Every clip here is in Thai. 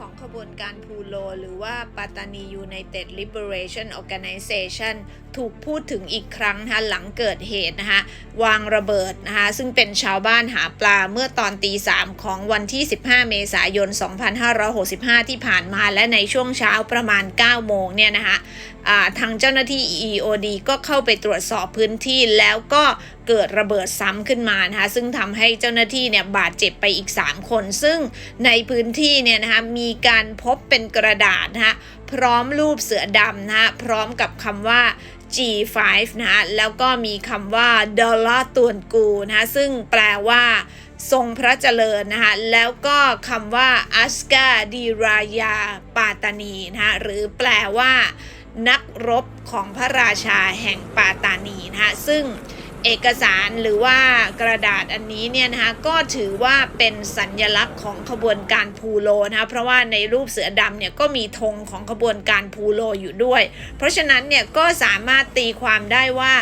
ของขบวนการพูโล หรือว่าปัตตานียูไนเต็ดลิเบอเรชั่นออแกไนเซชันถูกพูดถึงอีกครั้งนะคะหลังเกิดเหตุนะคะวางระเบิดนะคะซึ่งเป็นชาวบ้านหาปลาเมื่อตอนตีสามของวันที่ 15 เมษายน 2565 ที่ผ่านมาและในช่วงเช้าประมาณ 9 โมงเนี่ยนะคะทางเจ้าหน้าที่ EOD ก็เข้าไปตรวจสอบพื้นที่แล้วก็เกิดระเบิดซ้ำขึ้นมานะคะซึ่งทำให้เจ้าหน้าที่เนี่ยบาดเจ็บไปอีก 3 คน ซึ่งในพื้นที่เนี่ยนะคะมีการพบเป็นกระดาษนะคะพร้อมรูปเสือดำนะคะพร้อมกับคำว่า G5 นะคะแล้วก็มีคำว่าดอลลาร์ตวนกูนะคะซึ่งแปลว่าทรงพระเจริญนะคะแล้วก็คำว่าอัสกาดีรายาปาตานีนะคะหรือแปลว่า นักรบของพระราชาแห่งปาตานีนะคะซึ่งเอกสารหรือว่ากระดาษอันนี้เนี่ยนะคะก็ถือว่าเป็นสัญญลักษณ์ของขบวนการพูโลนะคะเพราะว่าในรูปเสือดำเนี่ยก็มีธงของขบวนการพูโลอยู่ด้วย เพราะฉะนั้นเนี่ยก็สามารถตีความได้ว่า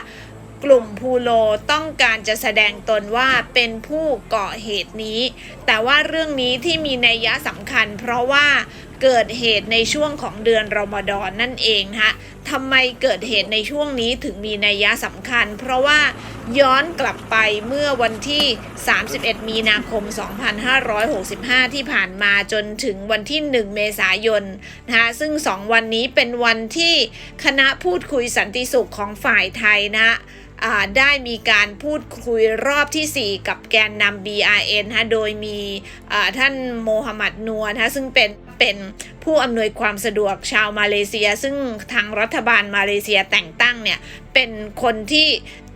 กลุ่มพูโลต้องการจะแสดงตนว่าเป็นผู้ก่อเหตุนี้ แต่ว่าเรื่องนี้ที่มีนัยยะสำคัญ เพราะว่า เกิดเหตุในช่วงของเดือนรอมฎอนนั่นเองนะคะทำไมเกิดเหตุในช่วงนี้ถึงมีนัยยะสำคัญ เพราะว่าย้อนกลับไปเมื่อวันที่ 31 มีนาคม 2565 ที่ผ่านมาจนถึงวันที่ 1 เมษายนนะคะซึ่ง 2 วันนี้เป็นวันที่คณะพูดคุยสันติสุขของฝ่ายไทยนะได้มีการพูดคุยรอบที่ 4 กับแกนนำ BRN ฮะ โดยมีท่านโมฮัมหมัดนัวนะซึ่งเป็น เป็นผู้อำนวยความสะดวกชาวมาเลเซีย ซึ่งทางรัฐบาลมาเลเซียแต่งตั้งเนี่ยเป็นคนที่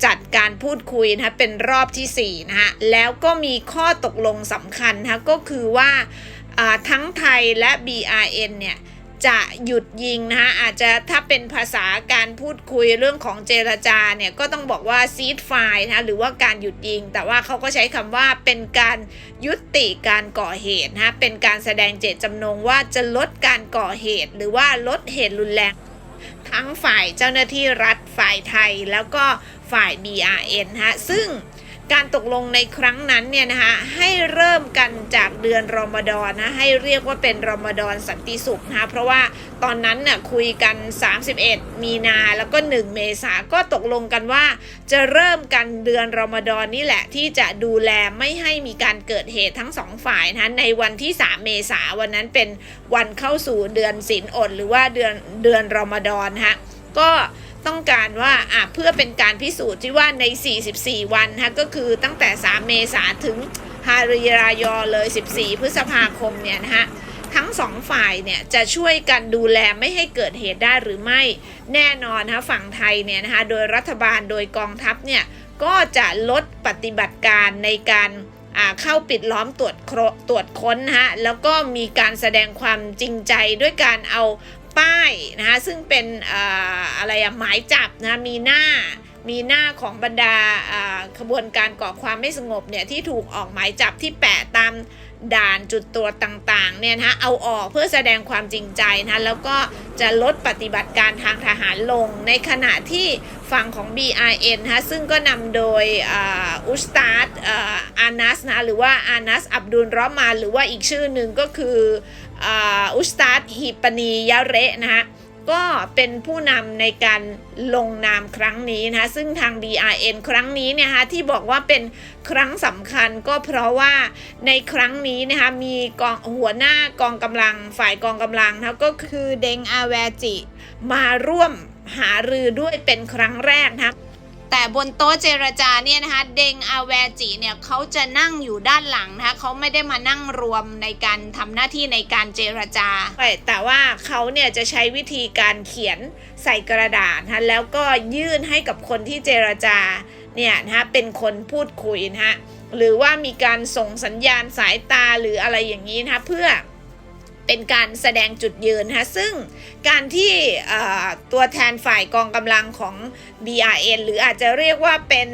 จัดการพูดคุยนะคะเป็นรอบที่4นะคะแล้วก็มีข้อตกลงสำคัญนะคะก็คือว่าอ่าทั้งไทยและ BRN เนี่ย จะหยุดยิงนะคะอาจจะถ้าเป็นภาษาการพูดคุยเรื่องของเจรจาเนี่ยก็ต้องบอกว่าซีดไฟนะคะหรือว่าการหยุดยิง แต่ว่าเขาก็ใช้คำว่าเป็นการยุติการก่อเหตุนะคะเป็นการแสดงเจตจำนงว่าจะลดการก่อเหตุ หรือว่าลดเหตุรุนแรง ทั้งฝ่ายเจ้าหน้าที่รัฐฝ่ายไทยแล้วก็ฝ่าย BRN ฮะซึ่ง การตกลงในครั้งนั้นเนี่ยนะคะให้เริ่มกันจากเดือนรอมฎอนนะให้เรียกว่าเป็นรอมฎอนสันติสุขนะคะเพราะว่าตอนนั้นน่ะคุยกัน 31 มีนาแล้วก็ 1 เมษาก็ตกลงกันว่า จะเริ่มกันเดือนรอมฎอนนี่แหละที่จะดูแลไม่ให้มีการเกิดเหตุทั้งสองฝ่ายนะในวันที่ 3 เมษาวันนั้นเป็นวันเข้าสู่เดือนศีลอด หรือว่าเดือนเดือนรอมฎอนฮะก็ ต้องการว่าอะเพื่อเป็นการพิสูจน์ที่ว่าใน 44 วันฮะก็คือตั้งแต่ 3 เมษาถึงฮาริรายอเลย 14 พฤษภาคมเนี่ยนะฮะทั้งสองฝ่ายเนี่ยจะช่วยกันดูแลไม่ให้เกิดเหตุได้หรือไม่แน่นอนนะฝั่งไทยเนี่ยนะคะโดยรัฐบาลโดยกองทัพเนี่ยก็จะลดปฏิบัติการในการเข้าปิดล้อมตรวจครตรวจค้นฮะแล้วก็มีการแสดงความจริงใจด้วยการเอา ป้ายนะคะซึ่งเป็นอะไรอะหมายจับนะมีหน้ามีหน้าของบรรดาขบวนการก่อความไม่สงบเนี่ยที่ถูกออกหมายจับที่แปะตามด่านจุดตรวจต่างๆเนี่ยนะเอาออกเพื่อแสดงความจริงใจนะแล้วก็จะลดปฏิบัติการทางทหารลง ในขณะที่ฝั่งของ BRN นะซึ่งก็นำโดยอุสตาดอานัสนะหรือว่าอานัสอับดุลรอมาหรือว่าอีกชื่อหนึ่งก็คือ อุสตาดฮิปนียะเระนะฮะก็เป็นผู้นำในการลงนามครั้งนี้นะคะซึ่งทาง BRN ครั้งนี้เนี่ยฮะที่บอกว่าเป็นครั้งสำคัญก็เพราะว่าในครั้งนี้นะคะมีกองหัวหน้ากองกำลังฝ่ายกองกำลังนะก็คือเดงอาแวจิ มาร่วมหารือด้วยเป็นครั้งแรกนะ แต่บนโต๊ะเจรจาเนี่ยนะคะเดงอาแวจิเนี่ยเขาจะนั่งอยู่ด้านหลังนะคะเขาไม่ได้มานั่งรวมในการทำหน้าที่ในการเจรจา แต่ว่าเขาเนี่ยจะใช้วิธีการเขียนใส่กระดาษนะคะแล้วก็ยื่นให้กับคนที่เจรจาเนี่ยนะคะเป็นคนพูดคุยนะฮะหรือว่ามีการส่งสัญญาณสายตาหรืออะไรอย่างนี้นะคะเพื่อ เป็นการแสดงจุดยืนนะซึ่งการที่ตัวแทนฝ่ายกองกำลังของ BRN หรืออาจจะเรียกว่าเป็น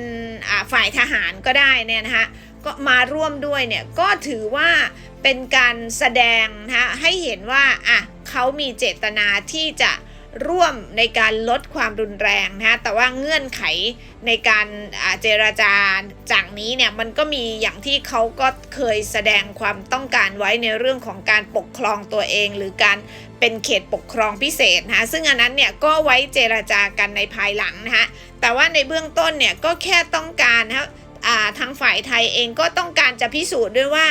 ฝ่ายทหารก็ได้เนี่ยนะคะก็มาร่วมด้วยเนี่ยก็ถือว่าเป็นการแสดงนะคะให้เห็นว่าอะเขามีเจตนาที่จะ ร่วมในการลดความรุนแรงนะแต่ว่าเงื่อนไขในการเจรจาจากนี้เนี่ยมันก็มีอย่างที่เขาก็เคยแสดงความต้องการไว้ในเรื่องของการปกครองตัวเอง หรือการเป็นเขตปกครองพิเศษนะซึ่งอันนั้นเนี่ยก็ไว้เจรจากันในภายหลังนะคะแต่ว่าในเบื้องต้นเนี่ยก็แค่ต้องการนะคะอ่าทางฝ่ายไทยเองก็ต้องการจะพิสูจน์ด้วยว่า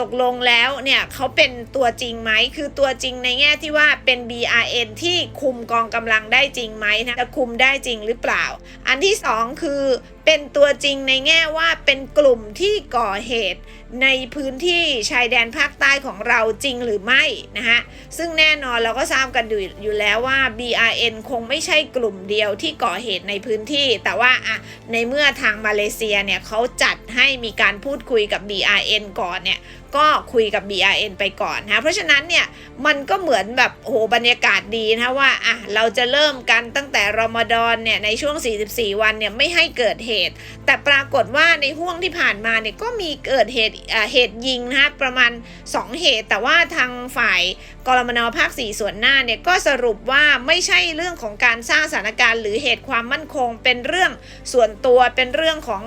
ตกลงแล้วเนี่ยเขาเป็นตัวจริงไหมคือตัวจริงในแง่ที่ว่าเป็น BRN ที่คุมกองกำลังได้จริงไหมนะจะคุมได้จริงหรือเปล่า อันที่สองคือ เป็นตัวจริงในแง่ว่าเป็นกลุ่มที่ก่อเหตุในพื้นที่ชายแดนภาคใต้ของเราจริงหรือไม่นะฮะซึ่งแน่นอนเราก็ทราบกันอยู่แล้วว่า BRN คงไม่ใช่กลุ่มเดียวที่ก่อเหตุในพื้นที่ แต่ว่าอะในเมื่อทางมาเลเซียเนี่ยเขาจัดให้มีการพูดคุยกับ BRN ก่อนเนี่ยก็คุยกับ BRN ไปก่อนนะเพราะฉะนั้นเนี่ยมันก็เหมือนแบบโอ้โหบรรยากาศดีนะว่าอะเราจะเริ่มกันตั้งแต่รอมฎอนเนี่ยในช่วง 44 วันเนี่ยไม่ให้เกิดเหตุ แต่ปรากฏว่าในห่วงที่ผ่านมาเนี่ยก็มีเกิดเหตุเหตุยิงนะคะประมาณ 2 เหตุ แต่ว่าทางฝ่ายกรมนภาค4ส่วนหน้าเนี่ยก็สรุปว่าไม่ใช่เรื่องของการสร้างสถานการณ์ หรือเหตุความมั่นคงเป็นเรื่องส่วนตัวเป็นเรื่องของ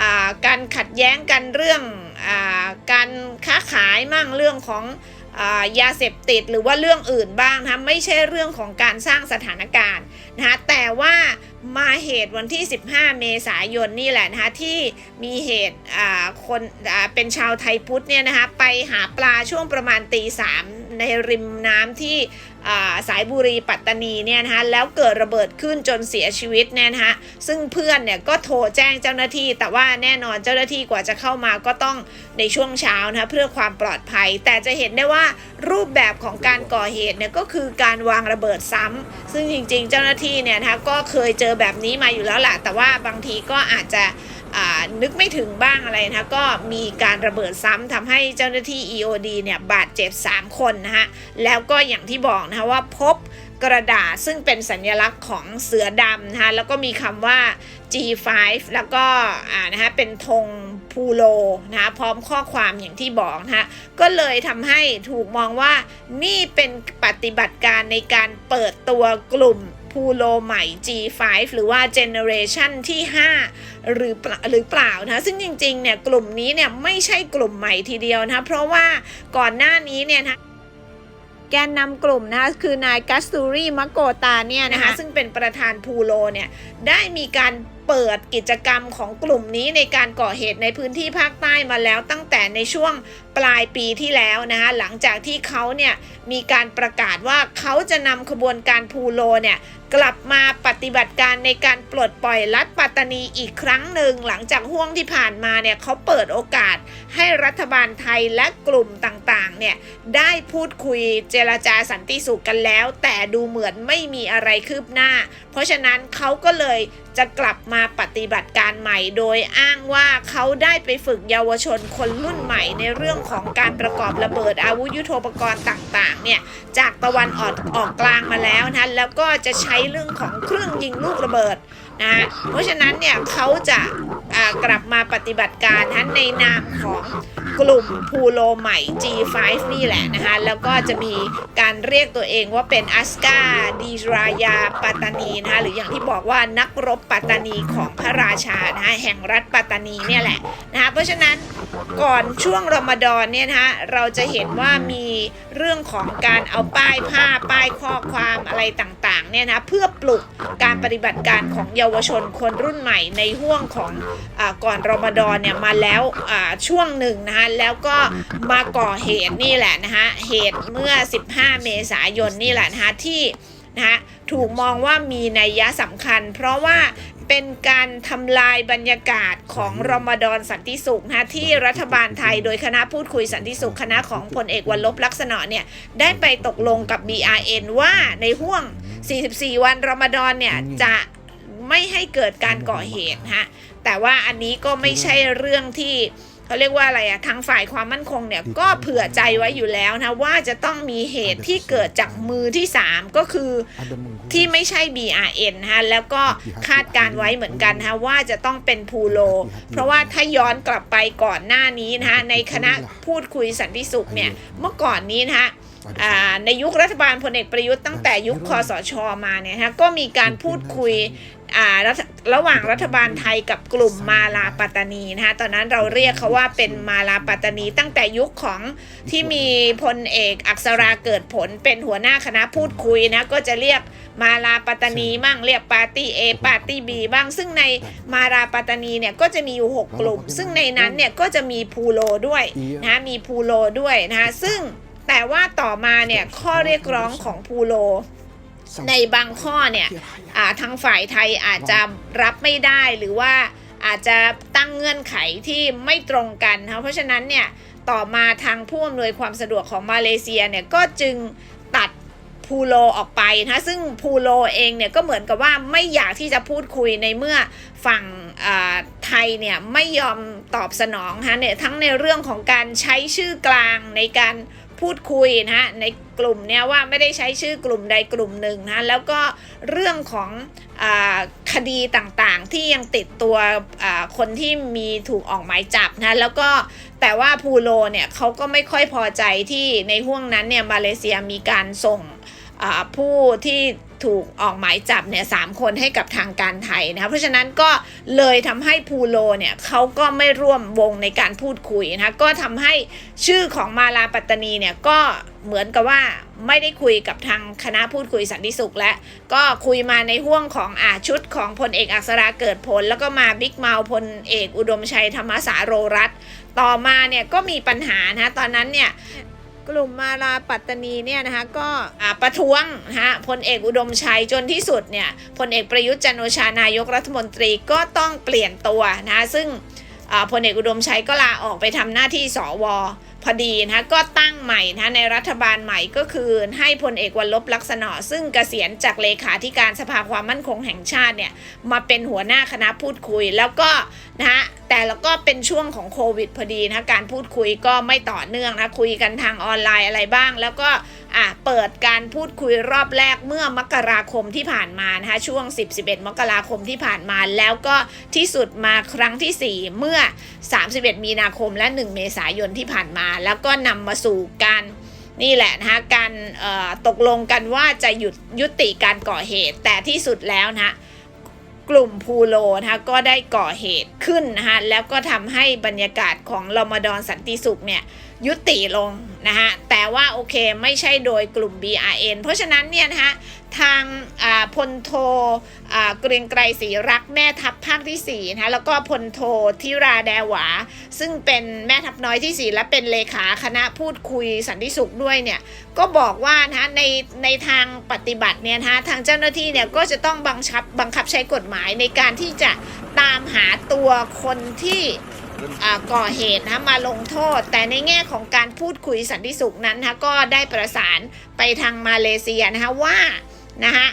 อการขัดแย้งกันเรื่องอการค้าขายมั่งเรื่องของยาเสพติดหรือว่าเรื่องอื่นบ้างนะคะไม่ใช่เรื่องของการสร้างสถานการณ์นะคะแต่ว่า มาเหตุวันที่ 15 เมษายนนี่แหละนะคะที่มีเหตุคนเป็นชาวไทยพุทธเนี่ยนะคะไปหาปลาช่วงประมาณตีสามในริมน้ำที่ สายบุรีปัตตานีเนี่ยนะคะแล้วเกิดระเบิดขึ้นจนเสียชีวิตเนี่ยนะคะซึ่งเพื่อนเนี่ยก็โทรแจ้งเจ้าหน้าที่ แต่ว่าแน่นอนเจ้าหน้าที่กว่าจะเข้ามาก็ต้องในช่วงเช้านะคะเพื่อความปลอดภัย แต่จะเห็นได้ว่ารูปแบบของการก่อเหตุเนี่ยก็คือการวางระเบิดซ้ำซึ่งจริงๆ เจ้าหน้าที่เนี่ยนะคะก็เคยเจอแบบนี้มาอยู่แล้วแหละแต่ว่าบางทีก็อาจจะ นึกไม่ถึงบ้างอะไรนะคะก็มีการระเบิดซ้ำทำให้เจ้าหน้าที่ EOD เนี่ยบาดเจ็บ 3 คนนะคะแล้วก็อย่างที่บอกนะคะว่าพบกระดาษซึ่งเป็นสัญลักษณ์ของเสือดำนะคะแล้วก็มีคำว่า G5 แล้วก็นะคะเป็นธงพูโลนะคะพร้อมข้อความอย่างที่บอกนะคะก็เลยทำให้ถูกมองว่านี่เป็นปฏิบัติการในการเปิดตัวกลุ่ม พูโลใหม่ G5 หรือว่า Generation ที่ 5 หรือเปล่าหรือเปล่านะซึ่งจริงๆเนี่ยกลุ่มนี้เนี่ยไม่ใช่กลุ่มใหม่ทีเดียวนะเพราะว่าก่อนหน้านี้เนี่ยนะแกนนำกลุ่มนะคะคือนายกัสตูรีมักโกตาเนี่ยนะคะซึ่งเป็นประธานพูโลเนี่ยได้มีการเปิดกิจกรรมของกลุ่มนี้ในการก่อเหตุในพื้นที่ภาคใต้มาแล้วตั้งแต่ในช่วงปลายปีที่แล้วนะคะหลังจากที่เขาเนี่ยมีการประกาศว่าเขาจะนำขบวนการพูโลเนี่ย กลับมาปฏิบัติการในการปลดปล่อยรัฐปัตตานีอีกครั้งหนึ่ง หลังจากห่วงที่ผ่านมาเนี่ยเขาเปิดโอกาสให้รัฐบาลไทยและกลุ่มต่างๆเนี่ยได้พูดคุยเจรจาสันติสุขกันแล้ว แต่ดูเหมือนไม่มีอะไรคืบหน้า เพราะฉะนั้นเขาก็เลยจะกลับมาปฏิบัติการใหม่ โดยอ้างว่าเขาได้ไปฝึกเยาวชนคนรุ่นใหม่ในเรื่องของการประกอบระเบิดอาวุธยุโทโธปกรณ์ต่างๆเนี่ยจากตะวันออกออกกลางมาแล้วนะแล้วก็จะใช้เรื่องของเครื่องยิงลูกระเบิดนะเพราะฉะนั้นเนี่ยเขาจะ กลับมาปฏิบัติการนในนามของกลุ่มพูโลใหม่ G5 นี่แหละนะคะแล้วก็จะมีการเรียกตัวเองว่าเป็นอัสกาดีรายาปัตตานีนะคะหรืออย่างที่บอกว่านักรบปัตตานีของพระราชานะคะแห่งรัฐปัตตานีเนี่ยแหละนะคะเพราะฉะนั้นก่อนช่วงรอมฎอนเนี่ยนะคะเราจะเห็นว่ามีเรื่องของการเอาป้ายผ้าป้ายข้อความอะไรต่างๆเนี่ยนะเพื่อปลุกการปฏิบัติการของเยาวชนคนรุ่นใหม่ในห่วงของก่อนรอมฎอนเนี่ยมาแล้วช่วงหนึ่งนะคะแล้วก็มาก่อเหตุนี่แหละนะคะเหตุเมื่อ 15 เมษายนนี่แหละนะคะที่นะคะถูกมองว่ามีนัยยะสำคัญ เพราะว่าเป็นการทำลายบรรยากาศของรอมฎอนสันติสุขนะคะที่รัฐบาลไทยโดยคณะพูดคุยสันติสุขคณะของพลเอกวันลบลักษณะเนี่ยได้ไปตกลงกับ BRN ว่าในห่วง 44 วันรอมฎอนเนี่ยจะไม่ให้เกิดการก่อเหตุนะฮะ แต่ว่าอันนี้ก็ไม่ใช่เรื่องที่เขาเรียกว่าอะไรอะทางฝ่ายความมั่นคงเนี่ยก็เผื่อใจไว้อยู่แล้วนะว่าจะต้องมีเหตุที่เกิดจากมือที่ 3 ก็คือที่ไม่ใช่ BRN นะฮะแล้วก็คาดการไว้เหมือนกันนะฮะว่าจะต้องเป็นพูโล เพราะว่าถ้าย้อนกลับไปก่อนหน้านี้นะฮะในคณะพูดคุยสันติสุขเนี่ยเมื่อก่อนนี้นะฮะอ่าในยุครัฐบาลพลเอกประยุทธ์ตั้งแต่ยุคคอสช มาเนี่ยฮะก็มีการพูดคุยอ่า รัฐระหว่างรัฐบาลไทยกับกลุ่มมาลาปัตตานีนะคะตอนนั้นเราเรียกเขาว่าเป็นมาลาปัตตานี ตั้งแต่ยุคของที่มีพลเอกอักษราเกิดผลเป็นหัวหน้าคณะพูดคุยนะก็จะเรียกมาลาปัตตานีบ้างเรียกปาร์ตี้ A ปาร์ตี้ B บ้าง ซึ่งในมาลาปัตตานีเนี่ยก็จะมีอยู่6กลุ่ม ซึ่งในนั้นเนี่ยก็จะมีพูโลด้วยนะมีพูโลด้วยนะคะซึ่งแต่ว่าต่อมาเนี่ยข้อเรียกร้องของพูโล ในบางข้อเนี่ยอ่าทางฝ่ายไทยอาจจะรับไม่ได้หรือว่าอาจจะตั้งเงื่อนไขที่ไม่ตรงกันนะคะเพราะฉะนั้นเนี่ยต่อมาทางผู้อำนวยความสะดวกของมาเลเซียเนี่ยก็จึงตัดพูโลออกไปนะคะซึ่งพูโลเองเนี่ยก็เหมือนกับว่าไม่อยากที่จะพูดคุยในเมื่อฝั่งอ่าไทยเนี่ยไม่ยอมตอบสนองนะคะเนี่ยทั้งในเรื่องของการใช้ชื่อกลางในการ พูดคุยนะฮะในกลุ่มเนี้ยว่าไม่ได้ใช้ชื่อกลุ่มใดกลุ่มหนึ่งนะแล้วก็เรื่องของอคดีต่างๆ ที่ยังติดตัวคนที่มีถูกออกหมายจับนะแล้วก็แต่ว่าพูโลเนี่ยเขาก็ไม่ค่อยพอใจที่ในห่วงนั้นเนี่ยมาเลเซียมีการส่งผู้ที่ ถูกออกหมายจับเนี่ยสามคนให้กับทางการไทยนะคะเพราะฉะนั้นก็เลยทำให้พูโลเนี่ยเขาก็ไม่ร่วมวงในการพูดคุยนะคะก็ทำให้ชื่อของมาลาปัตตานีเนี่ยก็เหมือนกับว่าไม่ได้คุยกับทางคณะพูดคุยสันติสุขและ ก็คุยมาในห่วงของอาชุดของพลเอกอักษราเกิดผล แล้วก็มาบิ๊กเมาพลเอกอุดมชัยธรรมสาโรรัตต่อมาเนี่ยก็มีปัญหานะตอนนั้นเนี่ย กลุ่มมาลาปัตตานีเนี่ยนะคะก็ประท้วงนะฮะพลเอกอุดมชัยจนที่สุดเนี่ยพลเอกประยุทธ์จันโอชานายกรัฐมนตรีก็ต้องเปลี่ยนตัวนะซึ่งพลเอกอุดมชัยก็ลาออกไปทำหน้าที่สวพอดีนะคะก็ตั้งใหม่นะในรัฐบาลใหม่ก็คือให้พลเอกวันลบลักษณะ ซึ่งเกษียณจากเลขาธิการสภาความมั่นคงแห่งชาติเนี่ยมาเป็นหัวหน้าคณะพูดคุยแล้วก็นะฮะ แต่แล้วก็เป็นช่วงของโควิดพอดีนะการพูดคุยก็ไม่ต่อเนื่องนะคุยกันทางออนไลน์อะไรบ้าง แล้วก็อะเปิดการพูดคุยรอบแรกเมื่อมกราคมที่ผ่านมานะคะช่วง 10-11 มกราคมที่ผ่านมา แล้วก็ที่สุดมาครั้งทีสี่4 เมื่อ 31 มีนาคมและ 1 เมษายนที่ผ่านมา แล้วก็นำมาสู่การนี่แหละนะคะการเอ่อตกลงกันว่าจะหยุดยุติการก่อเหตุ แต่ที่สุดแล้วนะ กลุ่มพูโลนะคะก็ได้ก่อเหตุขึ้นนะคะแล้วก็ทำให้บรรยากาศของรอมฎอนสันติสุขเนี่ยยุติลง นะคะแต่ว่าโอเคไม่ใช่โดยกลุ่ม BRN เพราะฉะนั้นเนี่ยนะคะทางพลโทเกรียงไกรศรีรักแม่ทัพภาคที่4นะคะแล้วก็พลโททิราแดหวา ซึ่งเป็นแม่ทัพน้อยที่ 4 และเป็นเลขาคณะพูดคุยสันติสุขด้วยเนี่ยก็บอกว่านะคะในในทางปฏิบัติเนี่ยนะคะทางเจ้าหน้าที่เนี่ยก็จะต้องบังคับบังคับใช้กฎหมายในการที่จะตามหาตัวคนที่ ก่อเหตุนะมาลงโทษ แต่ในแง่ของการพูดคุยสันติสุขนั้นนะก็ได้ประสานไปทางมาเลเซียนะคะว่านะคะ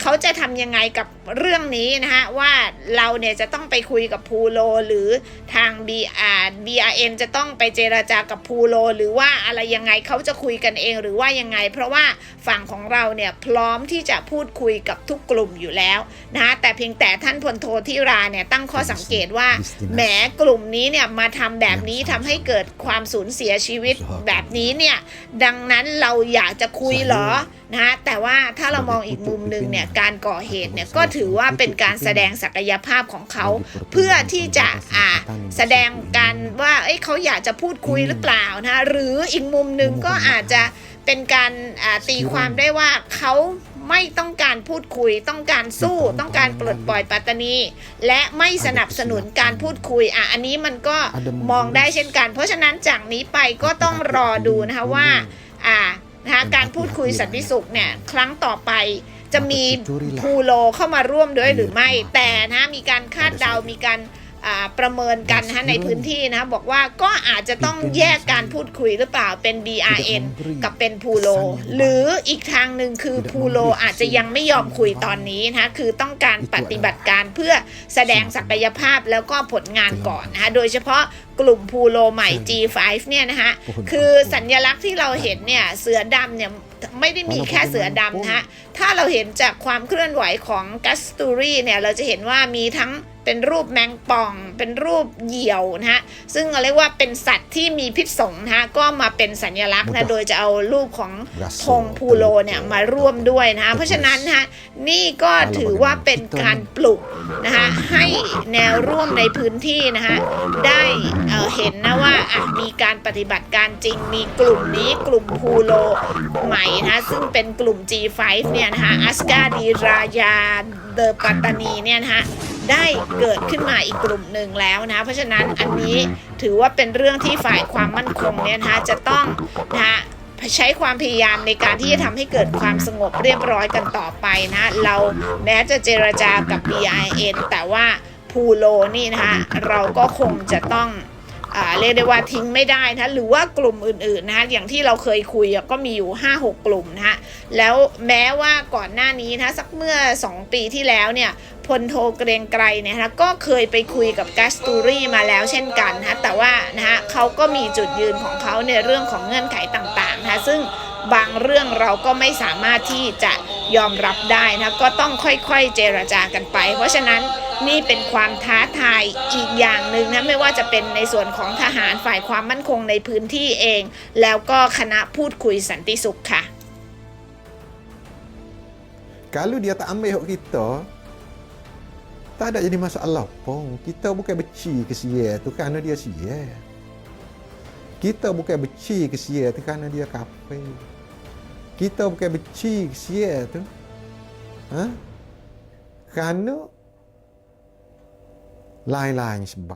เขาจะทำยังไงกับ เรื่องนี้นะคะว่าเราเนี่ยจะต้องไปคุยกับพูโลหรือทาง BR BRN จะต้องไปเจราจากับพูโลหรือว่าอะไรยังไงเขาจะคุยกันเองหรือว่ายังไง เพราะว่าฝั่งของเราเนี่ยพร้อมที่จะพูดคุยกับทุกกลุ่มอยู่แล้วนะคะแต่เพียงแต่ท่านพลโทที่ราเนี่ยตั้งข้อสังเกตว่าแหมกลุ่มนี้เนี่ยมาทำแบบนี้ทำให้เกิดความสูญเสียชีวิตแบบนี้เนี่ยดังนั้นเราอยากจะคุยเหรอนะแต่ว่าถ้าเรามองอีกมุมหนึ่งเนี่ยการก่อเหตุเนี่ยก็ถืถือว่าเป็นการแสดงศักยภาพของเขาเพื่อที่จะอ่าแสดงการว่าเอ้ยเขาอยากจะพูดคุยหรือเปล่านะหรืออีกมุมหนึ่งก็อาจจะเป็นการอ่าตีความได้ว่าเขาไม่ต้องการพูดคุย ต้องการสู้ต้องการปลดปล่อยปัตตานี และไม่สนับสนุนการพูดคุยอะอันนี้มันก็มองได้เช่นกัน เพราะฉะนั้นจากนี้ไปก็ต้องรอดูนะคะว่าอ่านะคะการพูดคุยสันติสุขเนี่ยครั้งต่อไป จะมีพูโลเข้ามาร่วมด้วยหรือไม่ แต่นะมีการคาดเดา มีการอ่าประเมินกันนะในพื้นที่นะบอกว่าก็อาจจะต้องแยกการพูดคุยหรือเปล่าเป็น BRN กับเป็นพูโล หรืออีกทางหนึ่งคือพูโลอาจจะยังไม่ยอมคุยตอนนี้นะคะคือต้องการปฏิบัติการเพื่อแสดงศักยภาพแล้วก็ผลงานก่อนนะคะโดยเฉพาะกลุ่มพูโลใหม่ G5 เนี่ยนะคะคือสัญลักษณ์ที่เราเห็นเนี่ยเสือดำเนี่ย ไม่ได้มีแค่เสือดำนะฮะ ถ้าเราเห็นจากความเคลื่อนไหวของกัสตูรี่เนี่ย เราจะเห็นว่ามีทั้ง เป็นรูปแมงป่อง เป็นรูปเหยี่ยวนะฮะซึ่งเราเรียกว่าเป็นสัตว์ที่มีพิษสงนะฮะก็มาเป็นสัญลักษณ์นะโดยจะเอารูปของธงพูโลเนี่ยมาร่วมด้วยนะฮะเพราะฉะนั้นนะฮะนี่ก็ถือว่าเป็นการปลุกนะคะให้แนวร่วมในพื้นที่นะคะได้เอ่อเห็นนะว่าอะมีการปฏิบัติการจริงมีกลุ่มนี้กลุ่มพูโลใหม่นะคะซึ่งเป็นกลุ่ม G5 เนี่ยนะคะอัสกาดีรายาเดอปัตตานีเนี่ยนะคะ ได้เกิดขึ้นมาอีกกลุ่มหนึ่งแล้วนะ เพราะฉะนั้นอันนี้ถือว่าเป็นเรื่องที่ฝ่ายความมั่นคงเนี่ยนะคะจะต้องนะคะใช้ความพยายามในการที่จะทำให้เกิดความสงบเรียบร้อยกันต่อไปนะ เราแม้จะเจรจากับ BIN แต่ว่าพูโลนี่นะคะเราก็คงจะต้องอ่าเรียกได้ว่าทิ้งไม่ได้นะหรือว่ากลุ่มอื่นๆนะคะอย่างที่เราเคยคุยก็มีอยู่ 5-6 กลุ่มนะคะแล้วแม้ว่าก่อนหน้านี้นะสักเมื่อ 2 ปีที่แล้วเนี่ย พลโทเกรียงไกรเนี่ยนะคะก็เคยไปคุยกับกัสตูรี่มาแล้วเช่นกันนะแต่ว่านะคะเขาก็มีจุดยืนของเขาในเรื่องของเงื่อนไขต่างๆนะคะซึ่งบางเรื่องเราก็ไม่สามารถที่จะยอมรับได้นะก็ต้องค่อยๆเจรจากันไป เพราะฉะนั้นนี่เป็นความท้าทายอีกอย่างหนึ่งนะไม่ว่าจะเป็นในส่วนของทหารฝ่ายความมั่นคงในพื้นที่เอง แล้วก็คณะพูดคุยสันติสุขค่ะ Kalau dia tak ambil hak kita, tak ada jadi masalah pun. Kita bukan benci ke sia tu kerana dia sia. Kita bukan benci ke sia tu kerana dia kafir. Kita bukan benci ke sia tu. Ha? Kerana lain-lain sebab.